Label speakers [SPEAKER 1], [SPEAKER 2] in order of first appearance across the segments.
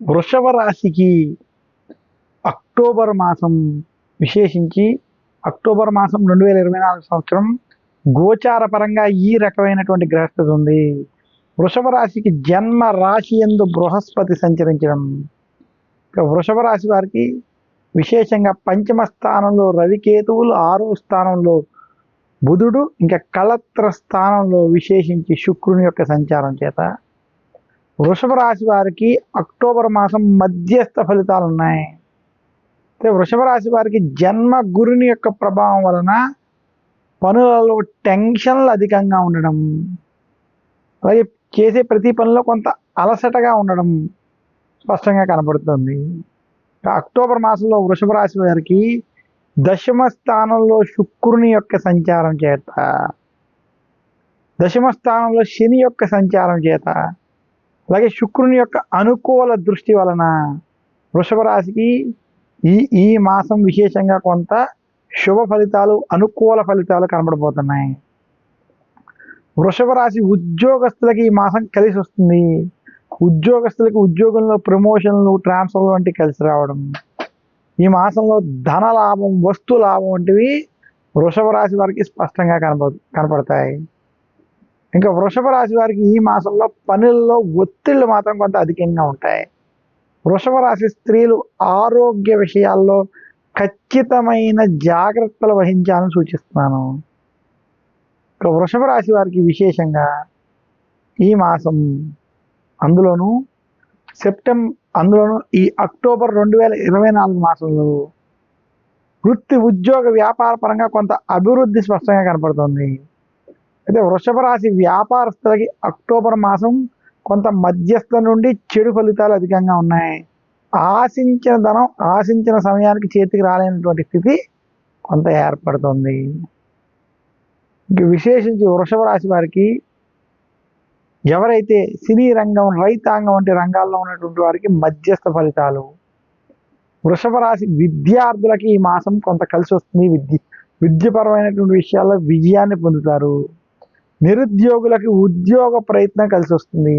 [SPEAKER 1] వృషభ రాశికి అక్టోబర్ మాసం విశేషించి అక్టోబర్ మాసం రెండు వేల ఇరవై నాలుగు సంవత్సరం గోచార పరంగా ఈ రకమైనటువంటి గ్రహస్థితి ఉంది. వృషభ రాశికి జన్మ రాశి ఎందు బృహస్పతి సంచరించడం. వృషభ రాశి వారికి విశేషంగా పంచమ స్థానంలో రవికేతువులు ఆరో స్థానంలో బుధుడు ఇంకా కళత్ర స్థానంలో విశేషించి శుక్రుని యొక్క సంచారం చేత వృషభ రాశి వారికి అక్టోబర్ మాసం మధ్యస్థ ఫలితాలు ఉన్నాయి. అయితే వృషభ రాశి వారికి జన్మ గురుని యొక్క ప్రభావం వలన పనులలో టెన్షన్లు అధికంగా ఉండడం అలాగే చేసే ప్రతి పనిలో కొంత అలసటగా ఉండడం స్పష్టంగా కనబడుతుంది. అక్టోబర్ మాసంలో వృషభ రాశి వారికి దశమ స్థానంలో శుక్రుని యొక్క సంచారం చేత దశమ స్థానంలో శని యొక్క సంచారం చేత అలాగే శుక్రుని యొక్క అనుకూల దృష్టి వలన వృషభ రాశికి ఈ ఈ మాసం విశేషంగా కొంత శుభ ఫలితాలు అనుకూల ఫలితాలు కనబడబోతున్నాయి. వృషభ రాశి ఉద్యోగస్తులకి ఈ మాసం కలిసి వస్తుంది. ఉద్యోగస్తులకి ఉద్యోగంలో ప్రమోషన్లు ట్రాన్స్ఫర్లు వంటివి కలిసి రావడం. ఈ మాసంలో ధన లాభం వస్తు లాభం వంటివి వృషభ రాశి వారికి స్పష్టంగా కనబ కనపడతాయి. ఇంకా వృషభ రాశి వారికి ఈ మాసంలో పనుల్లో ఒత్తిళ్ళు మాత్రం కొంత అధికంగా ఉంటాయి. వృషభ రాశి స్త్రీలు ఆరోగ్య విషయాల్లో ఖచ్చితమైన జాగ్రత్తలు వహించాలని సూచిస్తున్నాను. ఇక వృషభ రాశి వారికి విశేషంగా ఈ మాసం అందులోనూ సెప్టెంబర్ అందులోనూ ఈ అక్టోబర్ రెండు వేల ఇరవై నాలుగు మాసంలో వృత్తి ఉద్యోగ వ్యాపార పరంగా కొంత అభివృద్ధి స్పష్టంగా కనపడుతుంది. అయితే వృషభ రాశి వ్యాపారస్తులకి అక్టోబర్ మాసం కొంత మధ్యస్థ నుండి చెడు ఫలితాలు అధికంగా ఉన్నాయి. ఆశించిన ధనం ఆశించిన సమయానికి చేతికి రాలేనటువంటి స్థితి కొంత ఏర్పడుతుంది. ఇంక విశేషించి వృషభ రాశి వారికి ఎవరైతే సినీ రంగం రైతాంగం వంటి రంగాల్లో ఉన్నటువంటి వారికి మధ్యస్థ ఫలితాలు. వృషభ రాశి విద్యార్థులకి ఈ మాసం కొంత కలిసి వస్తుంది విద్య విద్యపరమైనటువంటి విషయాల్లో విజయాన్ని పొందుతారు. నిరుద్యోగులకి ఉద్యోగ ప్రయత్నం కలిసి వస్తుంది.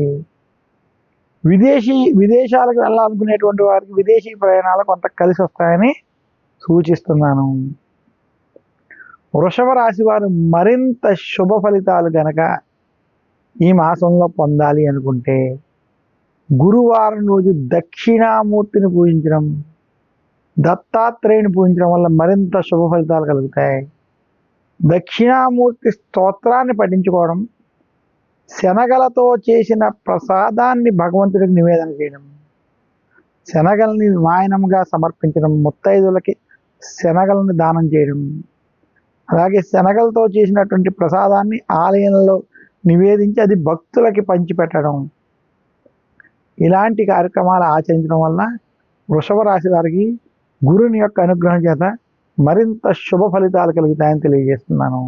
[SPEAKER 1] విదేశీ విదేశాలకు వెళ్ళాలనుకునేటువంటి వారికి విదేశీ ప్రయాణాలు కొంత కలిసి వస్తాయని సూచిస్తున్నాను. వృషభ రాశి వారు మరింత శుభ ఫలితాలు గనక ఈ మాసంలో పొందాలి అనుకుంటే గురువారం రోజు దక్షిణామూర్తిని పూజించడం దత్తాత్రేయుని పూజించడం వల్ల మరింత శుభ ఫలితాలు కలుగుతాయి. దక్షిణామూర్తి స్తోత్రాన్ని పఠించుకోవడం శనగలతో చేసిన ప్రసాదాన్ని భగవంతుడికి నివేదన చేయడం శనగల్ని వాయనంగా సమర్పించడం ముత్తైదులకి శనగలను దానం చేయడం అలాగే శనగలతో చేసినటువంటి ప్రసాదాన్ని ఆలయంలో నివేదించి అది భక్తులకి పంచిపెట్టడం. ఇలాంటి కార్యక్రమాలు ఆచరించడం వల్ల వృషభ రాశి వారికి గురుని యొక్క అనుగ్రహం చేత మరింత శుభ ఫలితాలు కలుగుతాయని తెలియజేస్తున్నాను.